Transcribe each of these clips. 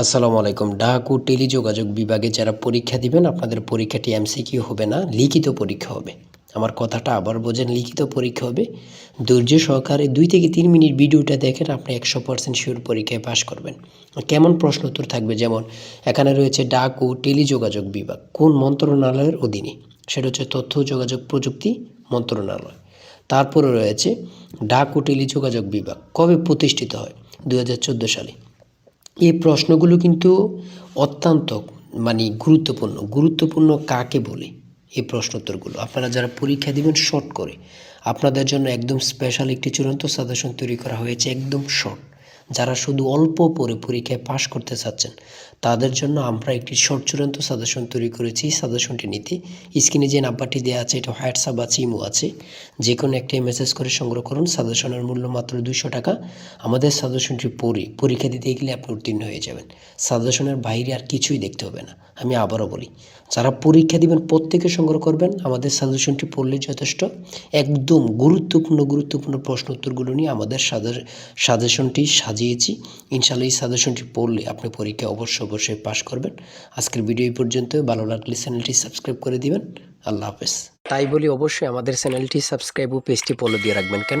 আসসালামু আলাইকুম। ডাক ও টেলিযোগাযোগ বিভাগে যারা পরীক্ষা দিবেন, আপনাদের পরীক্ষাটি এমসিকিউ হবে না, লিখিত পরীক্ষা হবে। আমার কথাটা আবার বোঝেন, লিখিত পরীক্ষা হবে। ধৈর্য সহকারে দুই থেকে তিন মিনিট ভিডিওটা দেখেন, আপনি একশো পার্সেন্ট শিওর পরীক্ষায় পাশ করবেন। কেমন প্রশ্ন উত্তর থাকবে? যেমন, এখানে রয়েছে ডাক ও টেলিযোগাযোগ বিভাগ। কোন মন্ত্রণালয়ের অধীনে? সেটা হচ্ছে তথ্য যোগাযোগ প্রযুক্তি মন্ত্রণালয়। তারপরে রয়েছে ডাক ও টেলিযোগাযোগ বিভাগ। কবে প্রতিষ্ঠিত হয়? দু হাজার চোদ্দ সালে। এই প্রশ্নগুলো কিন্তু অত্যন্ত মানে গুরুত্বপূর্ণ। গুরুত্বপূর্ণ কাকে বলে এই প্রশ্নোত্তরগুলো? আপনারা যারা পরীক্ষা দেবেন শর্ট করে। আপনাদের জন্য একদম স্পেশাল একটি চূড়ান্ত সাজেশন তৈরি করা হয়েছে, একদম শর্ট যারা শুধু অল্প পরে পরীক্ষায় পাশ করতে চাচ্ছেন, তাদের জন্য আমরা একটি শর্ট চূড়ান্ত সাজেশন তৈরি করেছি। সাজেশনটি নিতে স্ক্রিনে যে নাম্বারটি দেওয়া আছে, এটা হোয়াটসঅ্যাপ আছে ইমো আছে। যে কোনো একটি মেসেজ করে সংগ্রহ করুন। সাজেশনের মূল্য মাত্র দুশো টাকা। আমাদের সাজেশনটি পড়ে পরীক্ষা দিতে গেলে আপনি উত্তীর্ণ হয়ে যাবেন। সাজেশনের বাইরে আর কিছুই দেখতে হবে না। আমি আবারও বলি, যারা পরীক্ষা দিবেন, প্রত্যেকে সংগ্রহ করবেন। আমাদের সাজেশনটি পড়লে যথেষ্ট। একদম গুরুত্বপূর্ণ গুরুত্বপূর্ণ প্রশ্ন উত্তরগুলো নিয়ে আমাদের সাজে- সাজেশনটি সাজিয়েছি। ইনশাল্লাহ এই সাজেশনটি পড়লে আপনি পরীক্ষা অবশ্যই অবশ্যই পাশ করবেন। আজকের ভিডিও এই পর্যন্ত। ভালো লাগলে চ্যানেলটি সাবস্ক্রাইব করে দিবেন। আল্লাহ হাফেজ। তাই বলি অবশ্যই আমাদের চ্যানেলটি সাবস্ক্রাইব ও পেজটি ফলো দিয়ে রাখবেন। কেন?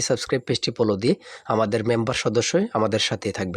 সাবস্ক্রাইব পেজটি ফলো দিয়ে আমাদের মেম্বার সদস্য আমাদের সাথে থাকবে।